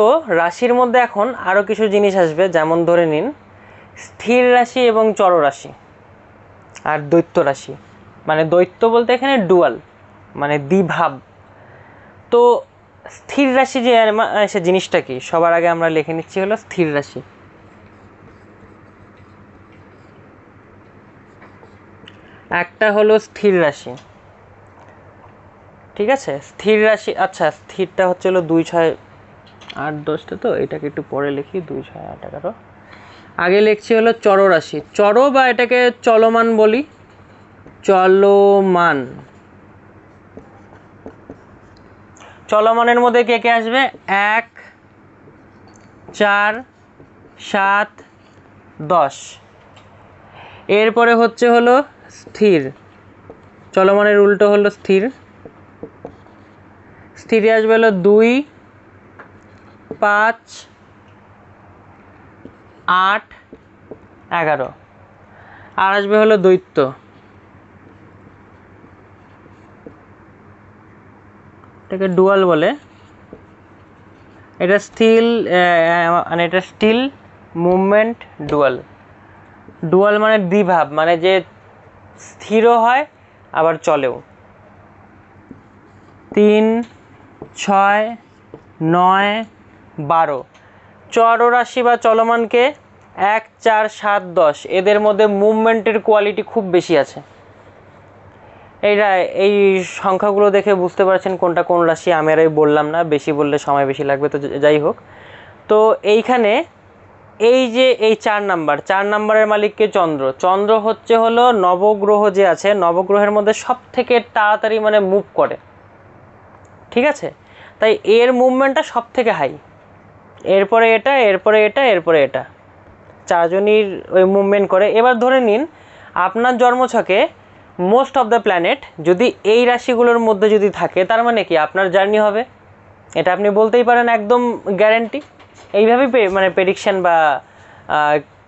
তো রাশির মধ্যে এখন আরও কিছু জিনিস আসবে, যেমন ধরে নিন, স্থির রাশি এবং চররাশি আর দৈত্য রাশি। মানে দৈত্য বলতে এখানে ডুয়াল মানে দ্বিভাব। তো স্থির রাশি যে সে জিনিসটা কি? সবার আগে আমরা লিখে নিচ্ছি হলো স্থির রাশি। একটা হলো স্থির রাশি। ঠিক আছে? স্থির রাশি আচ্ছা স্থিরটা হচ্ছে হলো দুই ছয় আট দশটা তো, এটাকে একটু পরে লিখি, দুই ছয় আট এগারো। আগে লিখছি হলো চররাশি। চর বা এটাকে চলমান বলি? চলমান। চলমানের মধ্যে কে কে আসবে? এক, চার, সাত, দশ। এরপরে হচ্ছে হলো স্থির। চলমানের উল্টো হলো স্থির। স্থিরে আসবে হলো দুই পাঁচ, আট, এগারো। আর আসবে হলো দৈত্য। এটাকে ডুয়াল বলে। এটা স্টিল মানে এটা স্টিল মুভমেন্ট ডুয়াল। ডুয়াল মানে দ্বিভাব মানে যে স্থিরও হয়, আবার চলেও। তিন, ছয়, নয় বারো। চররাশি বা চলমানকে এক, চার, সাত, দশ। এদের মধ্যে মুভমেন্টের কোয়ালিটি খুব বেশি আছে। এইটা এই সংখ্যাগুলো দেখে বুঝতে পারছেন কোনটা কোন রাশি, আমি আর বললাম না, বেশি বললে সময় বেশি লাগবে, তো যাই হোক। তো এইখানে এই যে এই চার নাম্বার, চার নাম্বারের মালিককে চন্দ্র। চন্দ্র হচ্ছে হলো নবগ্রহ যে আছে, নবগ্রহের মধ্যে সব থেকে তাড়াতাড়ি মানে মুভ করে। ঠিক আছে? তাই এর মুভমেন্টটা সব থেকে হাই এরপরে এটা এরপরে এটা এরপরে এটা। চারজনই ওই মুভমেন্ট করে। এবার ধরে নিন, আপনার জন্মছকে মোস্ট অফ দ্য প্ল্যানেট যদি এই রাশিগুলোর মধ্যে যদি থাকে, তার মানে কি? আপনার জার্নি হবে। এটা আপনি বলতেই পারেন, একদম গ্যারেন্টি এইভাবেই মানে প্রেডিকশন বা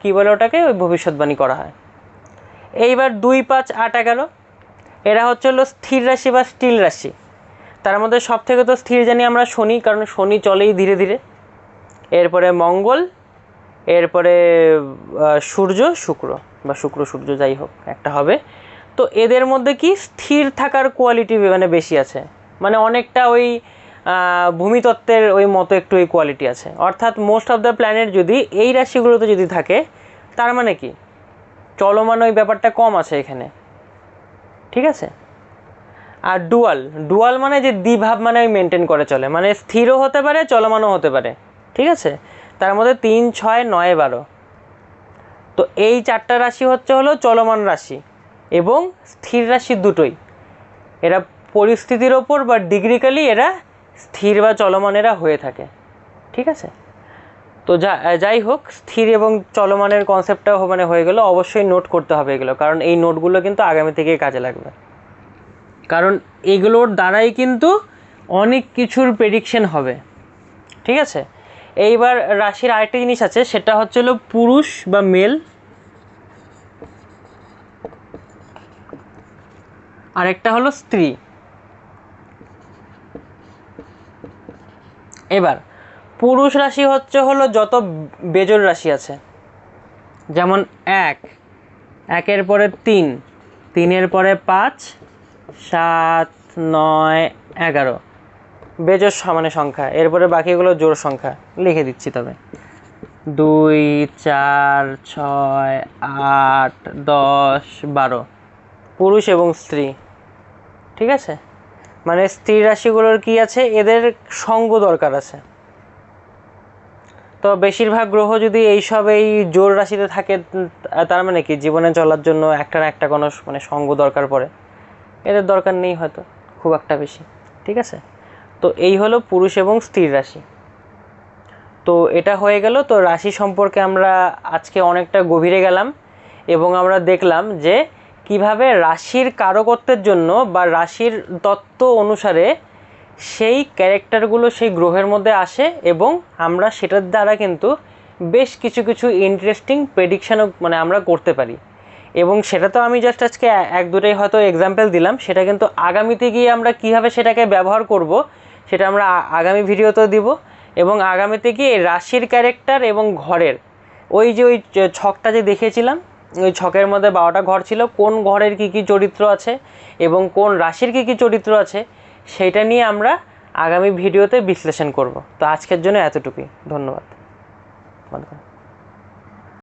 কি বলে ওটাকে? ওই ভবিষ্যৎবাণী করা হয়। এইবার দুই পাঁচ আট এগারো এরা হচ্ছে হলো স্থির রাশি বা স্টিল রাশি। তার মধ্যে সব থেকে তো স্থির জানি আমরা শনি, কারণ শনি চলেই ধীরে ধীরে। এরপরে মঙ্গল, এরপরে সূর্য, শুক্র বা শুক্র, সূর্য যাই হোক, একটা হবে। তো এদের মধ্যে কি স্থির থাকার কোয়ালিটি মানে বেশি আছে। মানে অনেকটা ওই ভূমিতত্ত্বের ওই মতো একটু ওই কোয়ালিটি আছে। অর্থাৎ মোস্ট অফ দ্য প্ল্যানেট যদি এই রাশিগুলোতে যদি থাকে, তার মানে কি? চলমান ওই ব্যাপারটা কম আছে এখানে। ঠিক আছে? আর ডুয়াল ডুয়াল মানে যে দ্বিভাব মানে ওই মেনটেন করে চলে। মানে স্থিরও হতে পারে, চলমানও হতে পারে। ঠিক আছে? তার মধ্যে তিন, ছয়, নয়, বারো। তো এই চারটা রাশি হচ্ছে হলো চলমান রাশি এবং স্থির রাশি দুটোই। এরা পরিস্থিতির ওপর বা ডিগ্রিক্যালি এরা স্থির বা চলমান এরা হয়ে থাকে। ঠিক আছে? তো যা, যাই হোক, স্থির এবং চলমানের কনসেপ্টটাও মানে হয়ে গেল। অবশ্যই নোট করতে হবে এগুলো, কারণ এই নোটগুলো কিন্তু আগামী থেকে কাজে লাগবে। কারণ এগুলোর দ্বারাই কিন্তু অনেক কিছুর প্রেডিকশন হবে। ঠিক আছে? এইবার রাশির আরেকটা জিনিস আছে, সেটা হচ্ছে হলো পুরুষ বা মেল। আরেকটা হলো স্ত্রী। এবার, পুরুষ রাশি হচ্ছে হলো যত বেজর রাশি আছে। যেমন এক, একের পরে তিন, তিনের পরে পাঁচ, সাত, নয়, এগারো। বেজোর সমানে সংখ্যা। এরপরে বাকিগুলো জোর সংখ্যা। লিখে দিচ্ছি তবে। দুই, চার, ছয়, আট, দশ, বারো। পুরুষ এবং স্ত্রী। ঠিক আছে? মানে স্ত্রী রাশিগুলোর কি আছে? এদের সঙ্গ দরকার আছে। তো বেশিরভাগ গ্রহ যদি এইসব এই জোর রাশিতে থাকে তার মানে কি? জীবনে চলার জন্য একটা না একটা কোনো মানে সঙ্গ দরকার পড়ে। এদের দরকার নেই হয়তো, খুব একটা বেশি। ঠিক আছে? তো এই হলো পুরুষ এবং স্ত্রীর রাশি। তো এটা হয়ে গেল, তো রাশি সম্পর্কে আমরা আজকে অনেকটা গভীরে গেলাম এবং আমরা দেখলাম যে কীভাবে রাশির কারকত্বের জন্য বা রাশির তত্ত্ব অনুসারে সেই ক্যারেক্টারগুলো সেই গ্রহের মধ্যে আসে এবং আমরা সেটার দ্বারা কিন্তু বেশ কিছু কিছু ইন্টারেস্টিং প্রেডিকশানও মানে আমরা করতে পারি। এবং সেটা তো আমি জাস্ট আজকে এক দুটাই হয়তো এক্সাম্পল দিলাম, সেটা কিন্তু আগামীতে গিয়ে আমরা কীভাবে সেটাকে ব্যবহার করব সেটা আমরা আগামী ভিডিওতেও দিব। এবং আগামীতে কি রাশির ক্যারেক্টার এবং ঘরের, ওই যে ওই ছকটা যে দেখেছিলাম, ওই ছকের মধ্যে বারোটা ঘর ছিল, কোন ঘরের কি কি চরিত্র আছে এবং কোন রাশির কি কি চরিত্র আছে, সেটা নিয়ে আমরা আগামী ভিডিওতে বিশ্লেষণ করব। তো আজকের জন্য এতটুকুই। ধন্যবাদ।